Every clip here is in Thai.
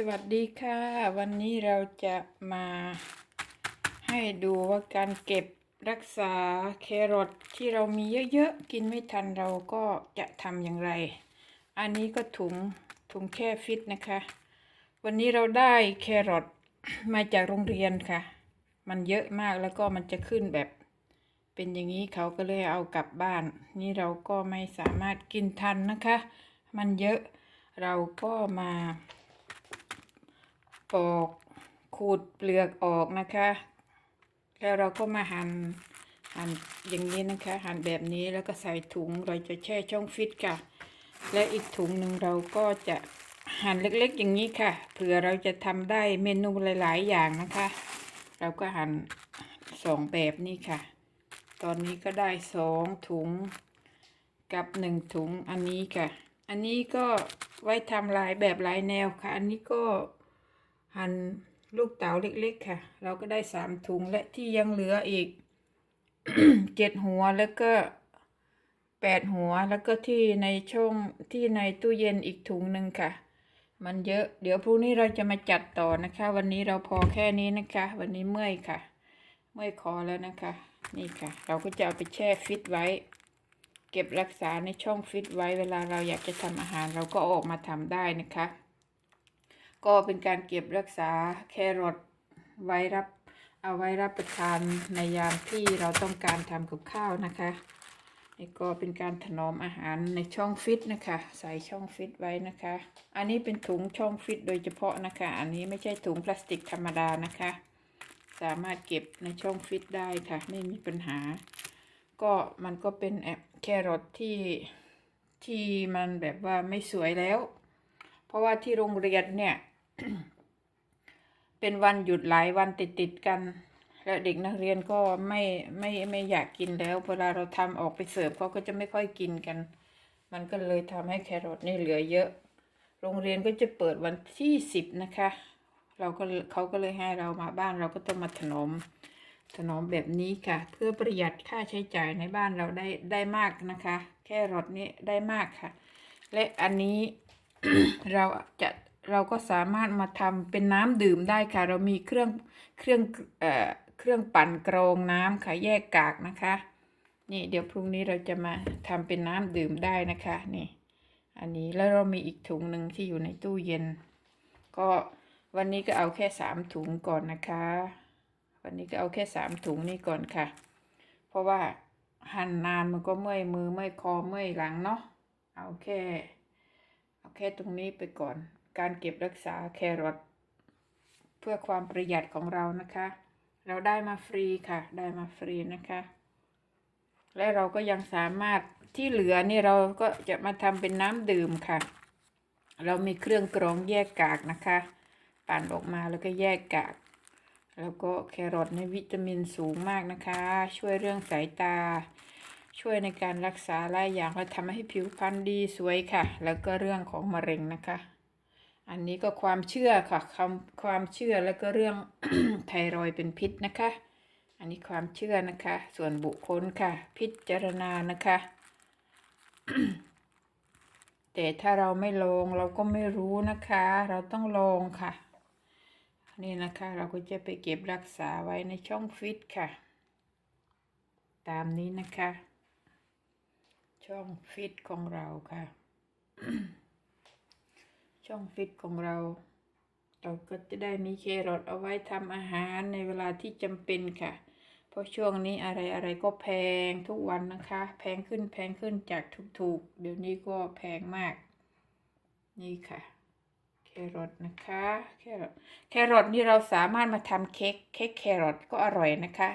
สวัสดีค่ะ วันนี้เราจะมาให้ดูว่าการเก็บรักษาแครอทที่เรามีเยอะๆ กินไม่ทันเราก็จะทำอย่างไร อันนี้ก็ถุงถุงแค่ฟิตนะคะ วันนี้เราได้แครอทมาจากโรงเรียนค่ะ มันเยอะมากแล้วก็มันจะขึ้นแบบ เป็นอย่างนี้เขาก็เลยเอากลับบ้าน นี่เราก็ไม่สามารถกินทันนะคะ มันเยอะเราก็มา ปอกขูดเปลือกออกนะคะ แล้วเราก็มาหัน่นหั่นอย่างนี้นะคะ หั่นแบบนี้แล้วก็ใส่ถุงเราจะแช่ช่องฟิตค่ะ และอีกถุงหนึ่งเราก็จะหั่นเล็กๆ อย่างนี้ค่ะ เผื่อเราจะทำได้เมนูหลาย ๆ อย่างนะคะ เราก็หั่นสองแบบนี้ค่ะ ตอนนี้ก็ได้สองถุงกับหนึ่งถุงอันนี้ค่ะ อันนี้ก็ไว้ทำหลายแบบหลายแนวค่ะ อันนี้ก็ หั่นลูกเต๋าเล็กๆค่ะ เราก็ได้สามถุงและที่ยังเหลืออีกเจ็ดหัวแล้วก็แปดหัวแล้วก็ที่ในช่องที่ในตู้เย็นอีกถุงหนึ่งค่ะ มันเยอะ เดี๋ยวพรุ่งนี้เราจะมาจัดต่อนะคะ วันนี้เราพอแค่นี้นะคะ วันนี้เมื่อยค่ะ เมื่อยคอแล้วนะคะ นี่ค่ะ เราก็จะเอาไปแช่ฟิตไว้ เก็บรักษาในช่องฟิตไว้เวลาเราอยากจะทำอาหารเราก็ออกมาทำได้นะคะ ก็เป็นการเก็บรักษาแครอทไว้รับเอาไว้รับประทานในยามที่เราต้องการทำกับข้าวนะคะนี่ก็เป็นการถนอมอาหารในช่องฟิตนะคะ ใส่ช่องฟิตไว้นะคะ อันนี้เป็นถุงช่องฟิตโดยเฉพาะนะคะ อันนี้ไม่ใช่ถุงพลาสติกธรรมดานะคะ สามารถเก็บในช่องฟิตได้ค่ะ ไม่มีปัญหา ก็มันก็เป็นแอบแครอทที่ที่มันแบบว่าไม่สวยแล้ว เพราะว่าที่โรงเรียนเนี่ย เป็นวันหยุดหลายวันติดติดกัน และเด็กนักเรียนก็ไม่ไม่ไม่อยากกินแล้ว เวลาเราทำออกไปเสิร์ฟเขาก็จะไม่ค่อยกินกัน มันก็เลยทำให้แครอทนี่เหลือเยอะ โรงเรียนก็จะเปิดวันที่สิบนะคะ เราก็เขาก็เลยให้เรามาบ้านเราก็ต้องมาถนอมถนอมแบบนี้ค่ะ เพื่อประหยัดค่าใช้จ่ายในบ้านเราได้ได้มากนะคะ แครอทนี่ได้มากค่ะ และอันนี้เราจะ เราก็สามารถมาทำเป็นน้ำดื่มได้ค่ะ เรามีเครื่องเครื่องเอ่อเครื่องปั่นกรองน้ำค่ะแยกกากนะคะ นี่เดี๋ยวพรุ่งนี้เราจะมาทำเป็นน้ำดื่มได้นะคะนี่อันนี้แล้วเรามีอีกถุงหนึ่งที่อยู่ในตู้เย็น ก็วันนี้ก็เอาแค่สามถุงก่อนนะคะ วันนี้ก็เอาแค่สามถุงนี่ก่อนค่ะ เพราะว่าหั่นนานมันก็เมื่อยมือเมื่อยคอเมื่อยหลังเนาะเอาแค่เอาแค่ตรงนี้ไปก่อน การเก็บรักษาแครอทเพื่อความประหยัดของเรานะคะ เราได้มาฟรีค่ะ ได้มาฟรีนะคะ และเราก็ยังสามารถที่เหลือนี่เราก็จะมาทำเป็นน้ำดื่มค่ะ เรามีเครื่องกรองแยกกากนะคะ ปั่นออกมาแล้วก็แยกกาก แล้วก็แครอทในวิตามินสูงมากนะคะ ช่วยเรื่องสายตาช่วยในการรักษาหลายอย่างและทำให้ผิวพรรณดีสวยค่ะ แล้วก็เรื่องของมะเร็งนะคะ อันนี้ก็ความเชื่อค่ะคำความเชื่อแล้วก็เรื่องไทรอยด์เป็นพิษนะคะ อันนี้ความเชื่อนะคะ ส่วนบุคคลค่ะ พิจารณานะคะ แต่ถ้าเราไม่ลองเราก็ไม่รู้นะคะ เราต้องลองค่ะ นี่นะคะเราก็จะไปเก็บรักษาไว้ในช่องฟิตค่ะ ตามนี้นะคะ ช่องฟิตของเราค่ะ ช่องฟิตของเรา เราก็จะได้มีแครอทเอาไว้ทำอาหารในเวลาที่จำเป็นค่ะ เพราะช่วงนี้อะไรอะไรก็แพงทุกวันนะคะ แพงขึ้นแพงขึ้นจากถูกๆ เดี๋ยวนี้ก็แพงมาก นี่ค่ะแครอทนะคะแครอทแครอทนี่เราสามารถมาทำเค้กเค้กแครอทก็อร่อยนะคะ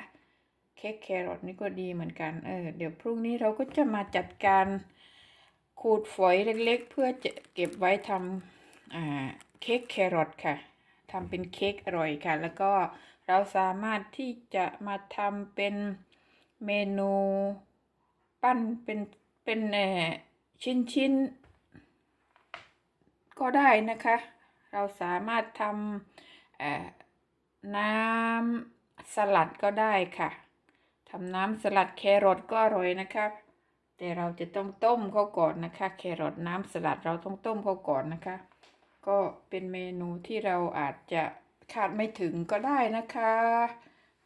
เค้กแครอทนี่ก็ดีเหมือนกันเออเดี๋ยวพรุ่งนี้เราก็จะมาจัดการขูดฝอยเล็กๆ เพื่อจะเก็บไว้ทำ เค้กแครอทค่ะทำเป็นเค้กอร่อยค่ะ แล้วก็เราสามารถที่จะมาทำเป็นเมนูปั้นเป็นเป็นเอ่อชิ้นชิ้นๆก็ได้นะคะ เราสามารถทำน้ำสลัดก็ได้ค่ะทำน้ำสลัดแครอทก็อร่อยนะคะแต่เราจะต้องต้มเขาก่อนนะคะ แครอทน้ำสลัดเราต้องต้มเขาก่อนนะคะ ก็เป็นเมนูที่เราอาจจะคาดไม่ถึงก็ได้นะคะ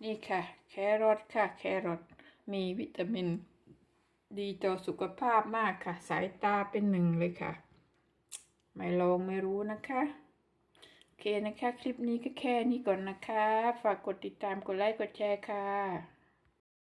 นี่ค่ะ แครอทค่ะ แครอทมีวิตามิน ดีต่อสุขภาพมากค่ะ สายตาเป็นหนึ่งเลยค่ะ ไม่ลองไม่รู้นะคะโอเคนะคะ คลิปนี้ก็แค่นี้ก่อนนะคะ ฝากกดติดตามกดไลค์กดแชร์ค่ะ